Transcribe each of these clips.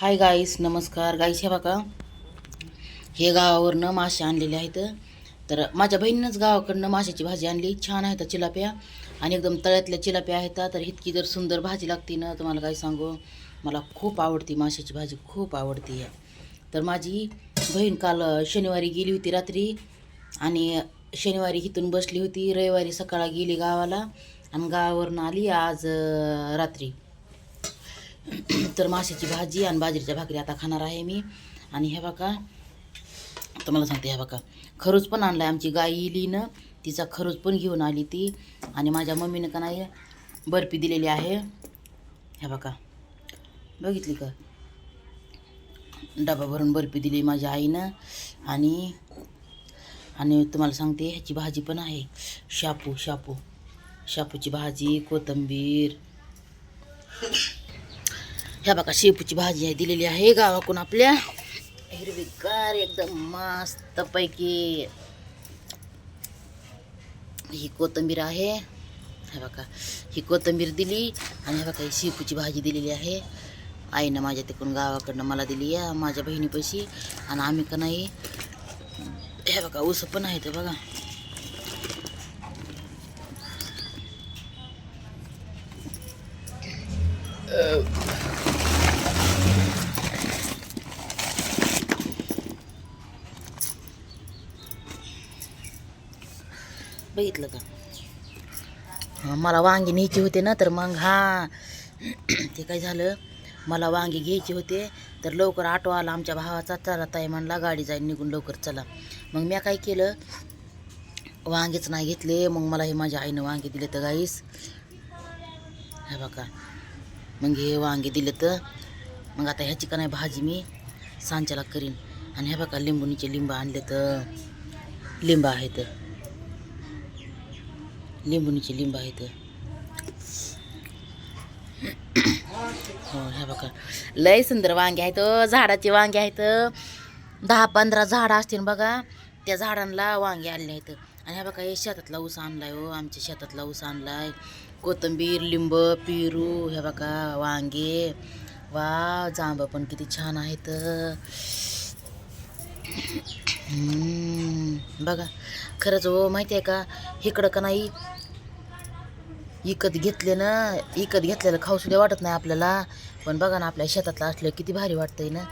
Hi guys नमस्कार. गाईस हे बघा. हे गावावरनं मासे आणलेले आहेत. तर माझ्या बहिणीनंच गावाकडनं माशाची भाजी आणली. छान आहेत चिलाप्या. आणि एकदम तळ्यातल्या चिलाप्या आहेत. तर इतकी जर सुंदर भाजी लागते ना तुम्हाला काय सांगू? मला खूप आवडती माशाची भाजी. खूप आवडती आहे. तर माझी बहीण काल शनिवारी गेली होती रात्री. आणि शनिवारी इथून बसली होती. रविवारी सकाळला गेली गावाला. आणि गावावरनं आली आज रात्री. तर माशाची भाजी आणि बाजरीच्या भाकरी आता खाणार आहे मी. आणि हे बघा तुम्हाला सांगते हे बघा खरूच पण आणला आहे आमची गाय इली ना तिचा खरूच पण घेऊन आली ती. आणि माझ्या मम्मीनं का नाही बर्फी दिलेली आहे. हे बघा बघितली का? डबा भरून बर्फी दिली माझ्या आईनं. आणि आणि तुम्हाला सांगते ह्याची भाजी पण आहे. Shampoo shampoo. शापूची भाजी कोथिंबीर. ह्या बघा शेपूची भाजी आहे दिलेली आहे गावाकडून आपल्या. हिरवीगार एकदम मस्त पैकी ही कोथिंबीर आहे. हे बघा ही कोथिंबीर दिली आणि हे बघा ही शेपूची भाजी दिलेली आहे. आईनं माझ्या तिकडून गावाकडनं मला दिली आहे माझ्या बहिणीपाशी आणि आम्ही का नाही हे बघा ऊस पण आहे ते बघा. बघितलं का? मला वांगी न्यायची होते ना तर मग हा ते काय झालं? मला वांगी घ्यायचे होते तर लवकर ऑटो आला आमच्या भावाचा चला ताई म्हणला गाडी जाईल निघून लवकर चला. मग मी काय केलं? वांगेच नाही घेतले मग मला हे माझ्या आईनं वांगे दिले तर गाईस. हे बघा. मग हे वांगे दिले तर मग आता ह्याची का नाही भाजी मी सांच्याला करीन. आणि हे बघा लिंबुनीचे लिंब आणले तर लिंब आहेत लिंबूनीचे लिंब आहेत. हो हे बघा. लय सुंदर वांगे आहेत झाडाचे वांगे आहेत. दहा पंधरा झाडं असतील बघा त्या झाडांना वांगे आणले आहेत. आणि हे बघा हे शेतातला ऊस आणलाय हो आमच्या शेतातला ऊस आणलाय. कोथिंबीर लिंब पेरू हे बघा वांगे. वा जांब पण किती छान आहेत. हम्म, बघा खरंच हो माहिती आहे का? इकडं का नाही विकत घेतले ना विकत घेतलेलं खाऊ सुद्धा वाटत नाही आपल्याला. पण बघा ना आपल्या शेतातलं असलं किती भारी वाटतंय ना.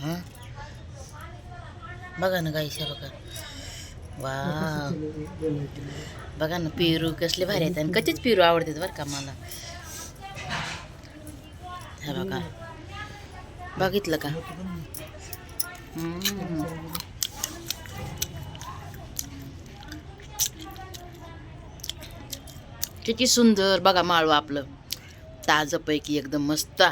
हां? बघा ना गाईस हे बघा. वा बघा ना पेरू कसले भारी आहेत आणि कधीच पेरू आवडतात बरं का मला. हे बघा. बघितलं का? किती सुंदर बघा माळू आपलं. ताजंपैकी एकदम मस्त.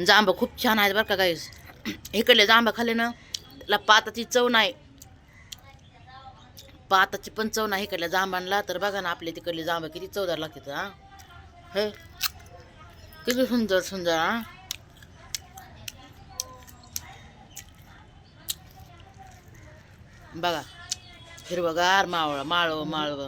जांब खूप छान आहेत बरं का गाईस इकडले जांब खाल्ले ना त्याला पाताची चव नाही. पाताची पण चव नाही इकडल्या जांबांना तर बघा ना आपले तिकडले जांब किती चवदार लागतात हा. हे. किती सुंदर सुंदर हा. बघा. हिरवगार मावळ माळव माळव.